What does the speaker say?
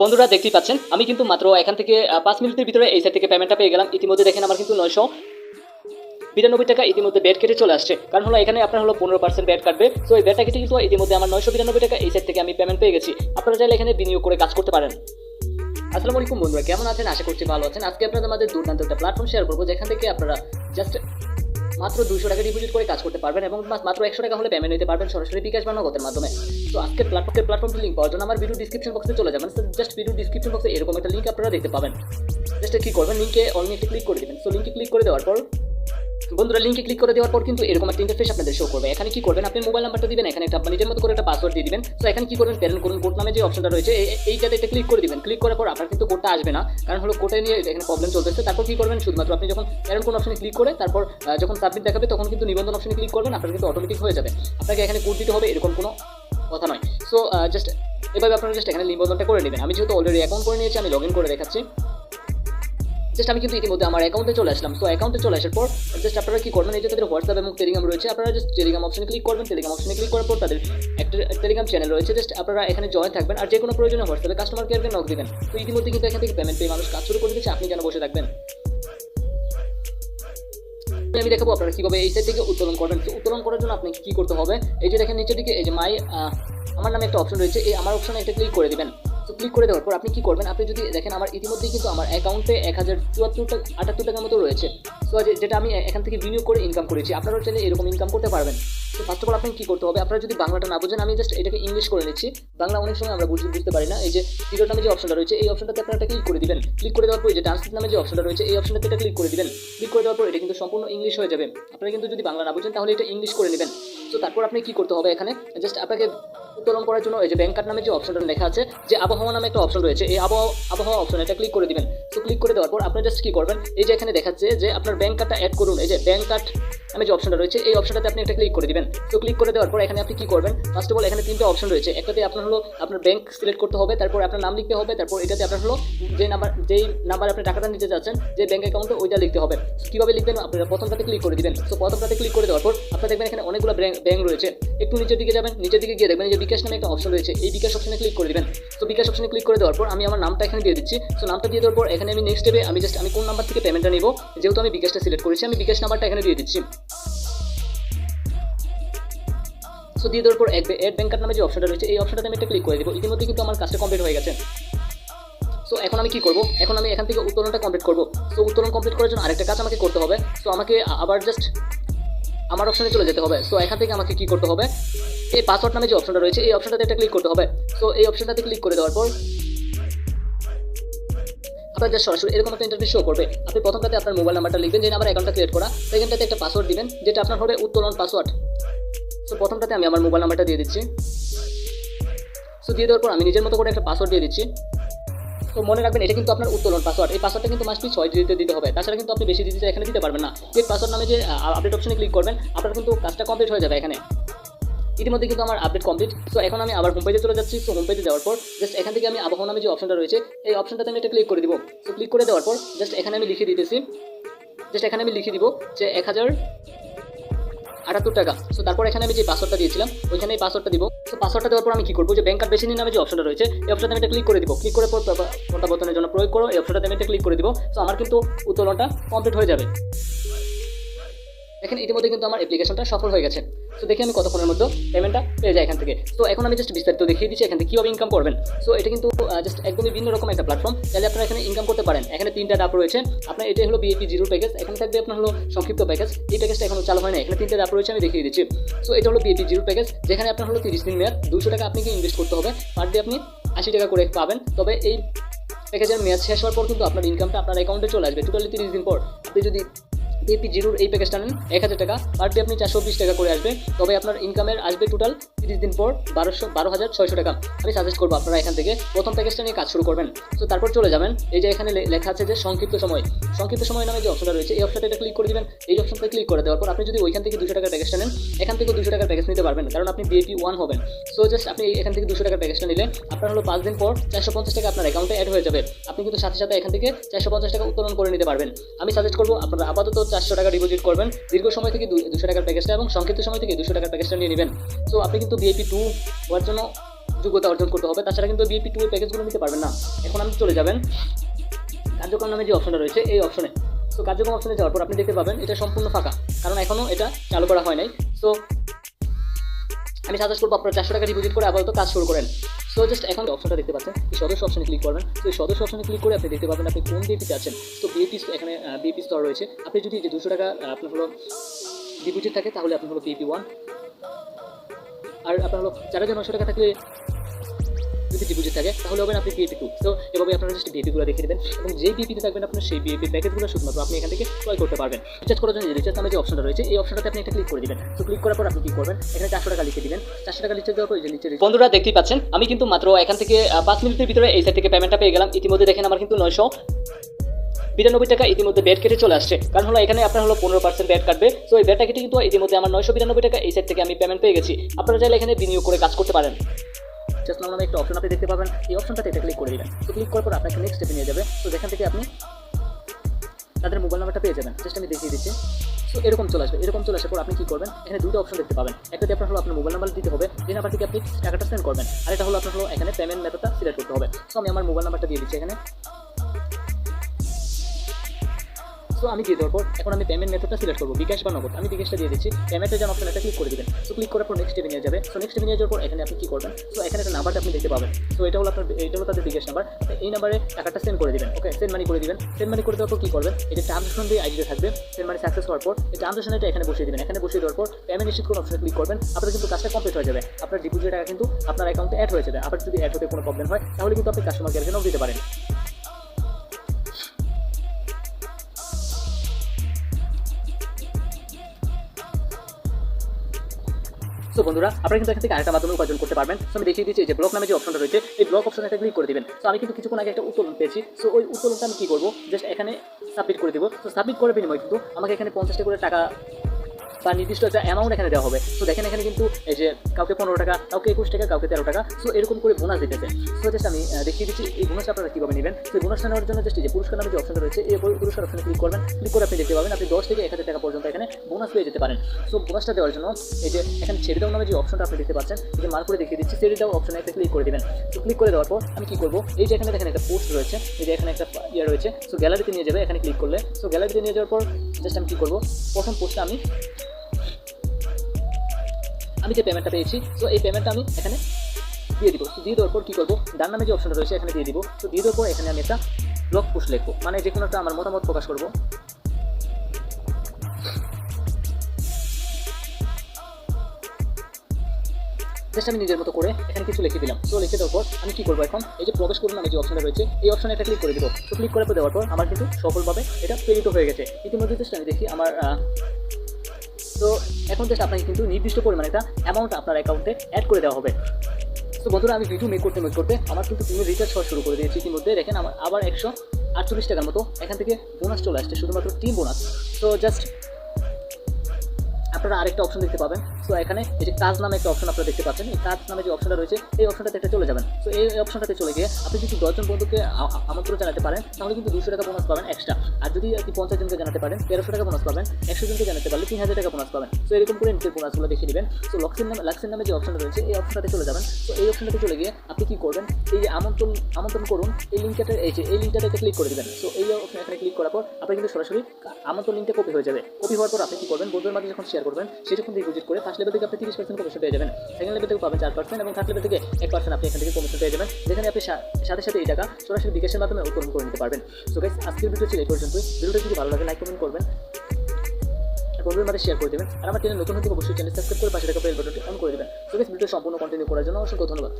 বন্ধুরা দেখতেই পাচ্ছেন, আমি কিন্তু মাত্র এখান থেকে পাঁচ মিনিটের ভিতরে এই সাইড থেকে পেমেন্টটা পেয়ে গেলাম। ইতিমধ্যে দেখেন আমার কিন্তু নয়শো বিরানব্বই টাকা ইতিমধ্যে ব্যাট কেটে চলে আসছে। কারণ হলো এখানে আপনার হলো পনেরো পার্সেন্ট ব্যাট কাটবে। তো এই ব্যাটটা কেটে কিন্তু ইতিমধ্যে আমার নয়শো বিরানব্বই টাকা এই সাইড থেকে আমি পেমেন্ট পেয়ে গেছি। আপনারা চাইলে এখানে বিনিয়োগ করে কাজ করতে পারেন। আসসালামু আলাইকুম বন্ধুরা, কেমন আছেন? আশা করছি ভালো আছেন। আজকে আপনাদের আমাদের দুর্দান্ত একটা প্ল্যাটফর্ম শেয়ার করব, যেখান থেকে আপনারা জাস্ট মাত্র দুশো টাকা ডিপোজিট করে কাজ করতে পারবেন এবং মাত্র একশো টাকা হলে পেমেন্ট নিতে পারবেন সরাসরি বিকাশ বা নগদের মাধ্যমে। তো আজকে প্ল্যাটফর্মের প্ল্যাটফর্মের লিঙ্ক পাওয়ার জন্য আমার ভিডিও ডিসক্রিপশন বক্সে চলে যাবেন। জাস্ট ভিডিও ডিসক্রিপশন বক্সে এরকম একটা লিঙ্ক আপনারা দেখতে পাবেন। জাস্ট কি করবেন লিঙ্কে অনলি ক্লিক করে দেবেন। সো লিঙ্কে ক্লিক করে দেওয়ার পর বন্ধুরা লিঙ্কে ক্লিক করে দেওয়ার পর কিন্তু এরকম একটা ইন্টারফেস আপনাদের শো করবে। এখানে কি করবেন? আপনি মোবাইল নাম্বারটা দিবেন, এখানে একটা নিজের মতো করে একটা পাসওয়ার্ড দিয়ে দিবেন। তো এখানে কি করবেন? প্যারেন্ট করুন কোড নামে যে অপশনটা রয়েছে এই- এইটাতে একটা ক্লিক করে দিবেন। ক্লিক করার পর আপনার কিন্তু কোডটা আসবে না। কারণ হলো কোডে নিয়ে এখানে প্রবলেম চলতেছে। তারপর কি করবেন? শুধুমাত্র আপনি যখন প্যারেন্ট কোন অপশনে ক্লিক করে, তারপর যখন সাবমিট দেখাবে, তখন কিন্তু নিবন্ধন অপশনে ক্লিক করবেন। আপনার কিন্তু অটোমেটিক হয়ে যাবে। আপনাকে এখানে কোড দিতে হবে, এরকম কোনো কথা নয়। সো জাস্ট এভাবে আপনারা জাস্ট এখানে নিবন্ধনটা করে নেবেন। আমি যেহেতু অলরেডি অ্যাকাউন্ট করে নিয়েছি, আমি লগ ইন করে দেখাচ্ছি। জাস্ট আমি কিন্তু ইতিমধ্যে আমার অ্যাকাউন্টে চলে আসলাম। সো অ্যাকাউন্টে চলে আসার পর জাস্ট আপনারা কি করবেন, এই যে তাদের হোয়াটসঅ্যাপ এবং টেলিগ্রাম রয়েছে, আপনারা জাস্ট টেলিগ্রাম অপশনে ক্লিক করবেন। টেলিগ্রাম অপশনে ক্লিক করার পর তাদের একটা টেলিগ্রাম চ্যানেল রয়েছে জাস্ট আপনারা এখানে জয়েন থাকবেন আর যে কোনো প্রয়োজনে হোয়াটসঅ্যাপে কাস্টমার কেয়ারকে নক দেবেন। তো ইতিমধ্যে কিন্তু এখান থেকে পেমেন্ট পেয়ে মানুষ কাজ শুরু করে দিচ্ছে আপনি কেন বসে থাকবেন। আমি দেখাবো আপনারা কীভাবে এই সাইড থেকে উত্তোলন করবেন। তো উত্তোলন করার জন্য আপনাকে কি করতে হবে? এই যে দেখেন নিচের দিকে, এই যে মাই আমার নামে একটা অপশন রয়েছে, এই আমার অপশনে একটা ক্লিক করে দিবেন। তো ক্লিক করে দেওয়ার পর আপনি কি করবেন? আপনি যদি দেখেন আমার ইতিমধ্যেই কিন্তু আমার অ্যাকাউন্টে এক হাজার চুয়াত্তর আটাত্তর টাকার মতো রয়েছে। তো যেটা আমি এখান থেকে বিনিয়োগ করে ইনকাম করেছি, আপনারাও চাইলে এরকম ইনকাম করতে পারবেন। তো ফার্স্ট অফ অল আপনি কি করতে হবে? আপনারা যদি বাংলাটা না বোঝেন, আমি জাস্ট এটাকে ইংলিশ করে নিচ্ছি। বাংলা অনেক সময় আমরা বুঝতে বুঝতে পারি না। এই যে জিরো নামে যে অপশনটা রয়েছে, এই অপশনটাতে আপনারা ক্লিক করে দিবেন। ক্লিক করে দেওয়ার পর যে ট্রান্সলেট নামে যে অপশনটা রয়েছে, এই অপশনটাতে একটা ক্লিক করে দিবেন। ক্লিক করে দেওয়ার পর এটা কিন্তু সম্পূর্ণ ইংলিশ হয়ে যাবে। আপনারা কিন্তু যদি বাংলা না বোঝেন, তাহলে এটা ইংলিশ করে নেবেন। তো তারপর আপনি কি করতে হবে এখানে? জাস্ট আপনাকে উত্তোলন করার জন্য এই যে ব্যাংকার নামে যে অপশনটা লেখা আছে, যে আবহাওয়া নামে একটা অপশন রয়েছে, এই আবহাওয়া আবহাওয়া অপশন এটা ক্লিক করে দিবেন। তো ক্লিক করে দেওয়ার পর আপনি জাস্ট কি করবেন? এই যে এখানে দেখাচ্ছে যে আপনার ব্যাংক কার্ডটা অ্যাড করুন। এই যে ব্যাংক কার্ড নামে যে অপশনটা রয়েছে, এই অপশনটাতে আপনি একটা ক্লিক করে দিবেন। তো ক্লিক করে দেওয়ার পর এখানে আপনি কি করবেন? ফার্স্ট অফ অল এখানে তিনটা অপশন রয়েছে। একটাতে আপনার হলো আপনার ব্যাংক সিলেক্ট করতে হবে, তারপর আপনার নাম লিখতে হবে, তারপর এটাতে আপনার হলো যে নাম্বার যেই নাম্বার আপনি টাকাটা নিতে যাচ্ছেন, যে ব্যাংক অ্যাকাউন্টে ওইটা লিখতে হবে। কীভাবে লিখবেন? আপনারা প্রথমটাতে ক্লিক করে দিবেন। তো প্রথমটাতে ক্লিক করে দেওয়ার পর আপনারা দেখবেন এখানে অনেকগুলো ব্যাংক রয়েছে। একটু নিচের দিকে যাবেন, নিচের দিকে গিয়ে দেখবেন যে বিকাশ নামে একটা অপশন রয়েছে। এই বিকাশ অপশনে ক্লিক করে দিবেন। তো বিকাশ অপশনে ক্লিক করে দেওয়ার পর আমি আমার নামটা এখানে দিয়ে দিচ্ছি। তো নামটা দিয়ে দেওয়ার পর এখানে আমি নেক্সট স্টেপে আমি জাস্ট আমি কোন নাম্বার থেকে পেমেন্টটা নিব? যেহেতু আমি বিকাশটা সিলেক্ট করেছি, আমি বিকাশ নাম্বারটা এখানে দিয়ে দিচ্ছি। সো দিয়ে দেওয়ার পর এড ব্যাংক কার্ড নামে যে অপশনটা রয়েছে, এই অপশনটাতে আমি একটা ক্লিক করে দেবো। ইতিমধ্যে কিন্তু আমার কাজটা কমপ্লিট হয়ে গেছে। সো এখন আমি কি করব? এখন আমি এখান থেকে উত্তোলনটা কমপ্লিট করব। সো উত্তোলন কমপ্লিট করার জন্য আরেকটা কাজ আমাকে করতে হবে। সো আমাকে আবার জাস্ট আমার অপশনে চলে যেতে হবে। সো এখান থেকে আমাকে কি করতে হবে? এই পাসওয়ার্ড নামে যে অপশনটা রয়েছে, এই অপশনটাতে একটা ক্লিক করতে হবে। সো এই অপশনটাতে ক্লিক করে দেওয়ার পর আপনার যা সরাসরি এরকম একটা ইন্টারফেস শো করবে। আপনি প্রথমটাতে আপনার মোবাইল নাম্বারটা লিখবেন যে আমার অ্যাকাউন্টটা ক্রিয়েট করা। সেকেন্ডটাতে একটা পাসওয়ার্ড দিবেন, যেটা আপনার হবে উত্তোলন পাসওয়ার্ড সো প্রথমটাতে আমি আমার মোবাইল নাম্বারটা দিয়ে দিচ্ছি। সো দিয়ে দেওয়ার পর আমি নিজের মতো করে একটা পাসওয়ার্ড দিয়ে দিচ্ছি। তো মনে রাখবেন, এটা কিন্তু আপনার উত্তোলন পাসওয়ার্ড এই পাসওয়ার্ডটা কিন্তু মাস্ট বি ছয় ডিজিটে দিতে হবে। তাছাড়া কিন্তু আপনি বেশি ডিজিটে এখানে দিতে পারবেন না। যে পাসওয়ার্ড নামে যে আপডেট অপশনে ক্লিক করবেন, আপনার কিন্তু কাজটা কমপ্লিট হয়ে যাবে এখানে। ইতিমধ্যে কিন্তু আমার আপডেট কমপ্লিট সো এখন আমি আবার হোম চলে যাচ্ছি। সো হোম যাওয়ার পর জাস্ট এখান থেকে আমি আবহাওয়া নামে যে অপশনটা রয়েছে, এই অপশনটাতে আমি একটা ক্লিক করে দিব। সো ক্লিক করে দেওয়ার পর জাস্ট এখানে আমি লিখে দিতেছি। জাস্ট এখানে আমি লিখে দিব যে, এক হাজার আটাত্তর টাকা। সো তারপর এখানে আমি যে পাসওয়ার্ডটা দিয়েছিলাম, ওইখানে এই পাসওয়ার্ডটা দিব। তো পাসওয়ার্ডটা দেওয়ার পর আমি কি করব? যে ব্যাংক কার্ড বেশি নামে যে অপশনটা রয়েছে, এই অপশনটা আমি এটা ক্লিক করে দিব। ক্লিক করে পর প্রত্যাবর্তনের জন্য প্রয়োগ করো, এই অপশনটা আমি এটা ক্লিক করে দিব। সো আমার কিন্তু উত্তোলনটা কমপ্লিট হয়ে যাবে। এখানে ইতিমধ্যে কিন্তু আমার অ্যাপ্লিকেশনটা সফল হয়ে গেছে। তো দেখি আমি কতক্ষণের মধ্যে পেমেন্টটা পেয়ে যাই এখান থেকে। তো এখন আমি জাস্ট বিস্তারিত দেখিয়ে দিচ্ছি এখান থেকে কীভাবে ইনকাম করবেন। সো এটা কিন্তু জাস্ট একদমই ভিন্ন রকম একটা প্ল্যাটফর্ম তাহলে আপনারা এখানে ইনকাম করতে পারেন। এখানে তিনটা ডাপ রয়েছে। আপনার এটাই হলো বিএপি জিরো প্যাকেজ এখানে থাকবে আপনার হলো সংক্ষিপ্ত প্যাকেজ এই প্যাকেজটা এখনও চালু হয় না এখানে তিনটা ডাপ রয়েছে, আমি দেখিয়ে দিচ্ছি। সো এটা হলো বিএপি জিরো প্যাকেজ যেখানে আপনার হলো তিরিশ দিন মেয়াদ। দুশো টাকা আপনাকে ইনভেস্ট করতে হবে। পার ডে আপনি আশি টাকা করে পাবেন। তবে এই প্যাকেজের মেয়াদ শেষ হওয়ার পর কিন্তু আপনার ইনকামটা আপনার অ্যাকাউন্টে চলে আসবে। টোটালি তিরিশ দিন পর। আপনি যদি বিএপি জিরোর এই প্যাকেজটা নেন, এক হাজার টাকা। পার ডে আপনি চারশো বিশ টাকা করে আসবে। তবে আপনার ইনকামের আসবে টোটাল তিরিশ দিন পর বারোশো, বারো হাজার ছয়শো টাকা। আমি সাজেস্ট করব আপনারা এখান থেকে প্রথম প্যাকেজটা নিয়ে কাজ শুরু করবেন। তো তারপর চলে যাবেন। এই যে এখানে লেখা আছে যে সংক্ষিপ্ত সময়। সংক্ষিপ্ত সময় নামে যে অপশনটা রয়েছে, এই অপশনটা ক্লিক করে দিবেন। এই অপশনটা ক্লিক করে দেওয়ার পর আপনি যদি ওইখান থেকে দুশো টাকার প্যাকেজটা নেন, এখান থেকে দুশো টাকার প্যাকেজ নিতে পারবেন। কারণ আপনি বিএপি ওয়ান হবেন। সো জাস্ট আপনি এখান থেকে দুশো টাকার প্যাকেজটা নিলে আপনার হলো পাঁচ দিন পর চারশো পঞ্চাশ টাকা আপনার অ্যাকাউন্টে অ্যাড হয়ে যাবে। আপনি কিন্তু সাথে সাথে এখান থেকে চারশো পঞ্চাশ টাকা উত্তোলন করে নিতে পারবেন। আমি সাজেস্ট করব আপনারা আপাতত চারশো টাকা ডিপোজিট করবেন। দীর্ঘ সময় থেকে দুশো টাকার প্যাকেজটা এবং সংক্ষিপ্ত সময় থেকে দুশো টাকার প্যাকেজটা নিয়ে নেবেন। সো আপনি কিন্তু বিএপি টু হওয়ার জন্য যোগ্যতা অর্জন করতে হবে। তাছাড়া কিন্তু বিএপি টু এর প্যাকেজগুলো নিতে পারবেন না। এখন আপনি চলে যাবেন কার্যক্রম নামে যে অপশনটা রয়েছে, এই অপশনে সো কার্যক্রম অপশনে যাওয়ার পর আপনি দেখতে পাবেন, এটা সম্পূর্ণ ফাঁকা। কারণ এখনও এটা চালু করা হয় নাই। সো আমি সাজেস্ট করব আপনার চারশো টাকা ডিপোজিট করে আপাতত কাজ শুরু করেন। সো জাস্ট এখন অপশনটা দেখতে পাচ্ছেন, এই সদস্য অপশনে ক্লিক করবেন। তো এই সদস্য অপশনে ক্লিক করে আপনি দেখতে পাবেন আপনি কোন বিএপিতে আছেন। তো বিএপি এখানে বিএপি স্তর রয়েছে। আপনি যদি যে দুশো টাকা আপনার হলো ডিপোজিট থাকে, তাহলে আপনার হলো বিএপি ওয়ান আর আপনার হলো চার হাজার নশো টাকা থাকলে যদি ডিপোজিট থাকে, তাহলে হবেন আপনি বিএপি টু তো এভাবে আপনারা জাস্ট বিএপিগুলো দেখে দেবেন এবং যেই বিএপিতে থাকবেন, আপনার সেই বিএপি প্যাকেজগুলো শুধুমাত্র আপনি এখান থেকে ক্রয় করতে পারবেন। রিচার্জ করার জন্য রিচার্জ নামে যে অপশনটা রয়েছে, এই অপশনটাতে আপনি একটা ক্লিক করে দেবেন। তো ক্লিক করার পর আপনি কি করবেন? এখানে চারশো টাকা লিখে দিবেন। চারশো টাকা লিখে দেওয়ার পর যে নিচে বন্ধুরা, দেখতেই পাচ্ছেন, আমি কিন্তু মাত্র এখান থেকে পাঁচ মিনিটের ভিতরে এই সাইড থেকে পেমেন্টটা পেয়ে গেলাম। ইতিমধ্যে দেখেন আমার কিন্তু নয়শো বিরানব্বই টাকা ইতিমধ্যে ব্যাট কেটে চলে আসছে। কারণ হলো এখানে আপনার হলো পনেরো পার্সেন্ট ব্যাট কাটবে। তো এই ব্যাটটা কেটে কিন্তু ইতিমধ্যে আমার নয়শো বিরানব্বই টাকা এই সাইড থেকে আমি পেমেন্ট পেয়ে গেছি। আপনারা চাইলে এখানে বিনিয়োগ করে কাজ করতে পারেন। জাস্ট নামে একটা অপশন আপনি দেখতে পাবেন। এই অপশনটাতে এটা ক্লিক করে দিবেন। তো ক্লিক করার পর আপনাকে নেক্সট স্টেপে নিয়ে যাবে। তো যেখান থেকে আপনি তাদের মোবাইল নাম্বারটা পেয়ে যাবেন। জাস্ট আমি দেখিয়ে দিচ্ছি। সো এরকম চলে আসবে। এরকম চলে আসার পর আপনি কি করবেন? এখানে দুটো অপশন দেখতে পাবেন। একটাতে আপনার হলো আপনার মোবাইল নাম্বার দিতে হবে। যে নাম্বার থেকে আপনি টাকাটা সেন্ড করবেন। আর এটা হলো আপনার হলো এখানে পেমেন্ট মেথডটা সিলেক্ট করতে হবে। সো আমি আমার মোবাইল নাম্বারটা দিয়ে দিচ্ছি এখানে। সো আমি দিয়ে দেওয়ার পর এখন আমি পেমেন্ট মেথডটা সিলেক্ট করব। বিকাশ বা নগদ। আমি বিকাশটা দিয়ে দিচ্ছি। পেমেন্টের জন্য অপশন একটা ক্লিক করে দিবেন। সো ক্লিক করার পর নেক্সট স্টেপে নিয়ে যাবে সো নেক্সট স্টেপে নিয়ে যাওয়ার পর এখানে আপনি কি করবেন? সো এখানে একটা নাম্বারটা আপনি দেখতে পাবেন। সো এটা হলো আপনার এটা হলো তাদের বিকাশ নাম্বার এই নাম্বারে টাকাটা সেন্ড করে দিবেন। ওকে সেন্ড মানি করে দিবেন। সেন্ড মানি করে দেওয়ার পর কি করবেন? এটা ট্রানজাকশন দিয়ে আইডিতে থাকবে। সেন্ড মানি সাকসেস হওয়ার পর এই ট্রানজাকশন এটা এখানে বসিয়ে দেবেন। এখানে বসিয়ে দেওয়ার পর পেমেন্ট রিসিভ কোন অপশনে ক্লিক করবেন। আপনার কিন্তু কাজটা কমপ্লিট হয়ে যাবে। আপনার ডিপোজিট টাকা কিন্তু আপনার অ্যাকাউন্টে অ্যাড হয়ে যাবে। আবার যদি অ্যাড হতে কোনো প্রবলেম হয়, তাহলে কিন্তু আপনি কাস্টমার কেয়ার জন্য দিতে পারেন। সো বন্ধুরা, আপনারা কিন্তু এখান থেকে আরেকটা মাধ্যমে উপার্জন করতে পারবেন। সো আমি দেখিয়ে দিচ্ছি যে ব্লক নামে যে অপশনটা রয়েছে, এই ব্লক অপশন একটা ক্লিক করে দিবেন। সো আমি কিন্তু কিছুক্ষণ আগে একটা উত্তোলন পেয়েছি। সো ওই উত্তোলনটা আমি কী করব? জাস্ট এখানে সাবমিট করে দেবো। তো সাবমিট করে বিনিময় কিন্তু আমাকে এখানে পঞ্চাশটা করে টাকা বা নির্দিষ্ট একটা অ্যামাউন্ট এখানে দেওয়া হবে। তো দেখেন এখানে কিন্তু এই যে কাউকে পনেরো টাকা, কাউকে একুশ টাকা, কাউকে তেরো টাকা সো এরকম করে বোনাস দিতেছে। সো জাস্ট আমি দেখিয়ে দিচ্ছি, এই বোনাসটা আপনারা কীভাবে নেবেন? তো এই বোনাসটা নেওয়ার জন্য জাস্ট যে পুরস্কার নামে যে অপশনটা রয়েছে, এই পুরস্কার অপশনে ক্লিক করবেন। ক্লিক করে আপনি দেখতে পাবেন, আপনি দশ থেকে এক হাজার টাকা পর্যন্ত এখানে বোনাস পেয়ে যেতে পারেন। সো বোনাসটা দেওয়ার জন্য এই যে এখানে ছেড়ে দাও নামে যে অপশনটা আপনি দেখতে পাচ্ছেন, এই যে মার্ক করে দেখিয়ে দিচ্ছি, ছেড়ে দাও অপশনে একটা ক্লিক করে দেবেন। তো ক্লিক করে দেওয়ার পর আমি কি করব? এই যে এখানে দেখেন একটা পোস্ট রয়েছে, এই যে এখানে একটা ইয়ে রয়েছে সো গ্যালারিতে নিয়ে যাবে, এখানে ক্লিক করলে। সো গ্যালারিতে নিয়ে যাওয়ার পর জাস্ট আমি কি করব? প্রথম পোস্টটা আমি আমি যে পেমেন্টটা পেয়েছি, তো এই পেমেন্টটা আমি এখানে দিয়ে দিব। দিয়ে দেওয়ার পর কী করব? ডান নামে যে অপশনটা রয়েছে, এখানে দিয়ে দিব। তো দিয়ে দেওয়ার পর এখানে আমি একটা ব্লগ পোস্ট লিখব। মানে যে কোনো একটা আমার মতামত প্রকাশ করব। জাস্ট আমি নিজের মতো করে এখানে কিছু লিখে দিলাম। তো লিখে দেওয়ার পর আমি কি করব এখন? এই যে প্রবেশ করুন নামে যে অপশনটা রয়েছে, এই অপশনে এটা ক্লিক করে দিব। তো ক্লিক করে দেওয়ার পর আমার কিন্তু সফলভাবে এটা প্রেরিত হয়ে গেছে। ইতিমধ্যে জাস্ট আমি দেখি আমার তো এখন জাস্ট আপনাকে কিন্তু নির্দিষ্ট পরিমাণে একটা অ্যামাউন্ট আপনার অ্যাকাউন্টে অ্যাড করে দেওয়া হবে। তো বন্ধুরা, আমি ভিডিও মেক করতে মেক করতে আমার কিন্তু তুমি রিচার্জ হওয়া শুরু করে দিয়েছি। ইতিমধ্যে দেখেন আমার আবার একশো আটচল্লিশ টাকার মতো এখান থেকে বোনাস চলে আসছে, শুধুমাত্র টিম বোনাস তো জাস্ট আপনারা আরেকটা অপশন দেখতে পাবেন। সো এখানে এই যে কাজ নামে একটা অপশন আপনারা দেখতে পাচ্ছেন, এই কাজ নামে যে অপশনটা রয়েছে, এই অপশনটাতে একটা চলে যাবেন। তো এই অপশনটাতে চলে গিয়ে আপনি যদি দশজন বন্ধুকে আমন্ত্রণ জানাতে পারেন, তাহলে কিন্তু দুশো টাকা বোনাস পাবেন এক্সট্রা আর যদি আপনি পঞ্চাশ জনকে জানাতে পারেন, তেরোশো টাকা বোনাস পাবেন, একশো জনকে জানাতে পারলে তিন হাজার টাকা বোনাস পাবেন। তো এরকম করে নিজের বোনাসগুলো দেখে নেবেন তো লক্সের নামে লাক্সের নামে যে অপশনটা রয়েছে, এই অপশনটাতে চলে যাবেন। তো এই অপশনটাতে চলে গিয়ে আপনি কি করবেন, এই যে আমন্ত্রণ আমন্ত্রণ করুন, এই লিঙ্কটাতে এই যে, এই লিঙ্কটাতে ক্লিক করে দেবেন। তো এই এখানে ক্লিক করার পর আপনি কিন্তু সরাসরি আমন্ত্রণ লিঙ্কটা কপি হয়ে যাবে। কপি হওয়ার পর আপনি কি করবেন, বন্ধুদের মাঝে যখন শেয়ার করবেন, সে যখন ডিপোজিট করে ফার্স্ট লেভেল থেকে আপনি তিরিশ পার্সেন্ট কমিশন পেয়ে যাবেন। সেকেন্ড লেভেল থেকে পাবেন চার পার্সেন্ট এবং থার্ড লেভেল থেকে এক পার্সেন্ট আপনি এখান থেকে কমিশন পেয়ে যাবেন, যেখানে আপনি সাথে সাথে এই টাকা সরাসরি বিকাশের মাধ্যমে উত্তোলন করে নিতে পারবেন। সো গাইস আজকের ভিডিও ছিল এই পর্যন্তই। ভিডিওটা যদি ভালো লাগে লাইক কমেন্ট করবেন। বন্ধুদের মাঝে শেয়ার করে দেবেন। আর আমার চ্যানেল নতুন হতে অবশ্যই চ্যানেল সাবস্ক্রাইব করে পাশে থাকা বেল বাটনটি অন করে দেবেন। গাইস ভিডিও সম্পূর্ণ কন্টিনিউ করার জন্য অসংখ্য ধন্যবাদ।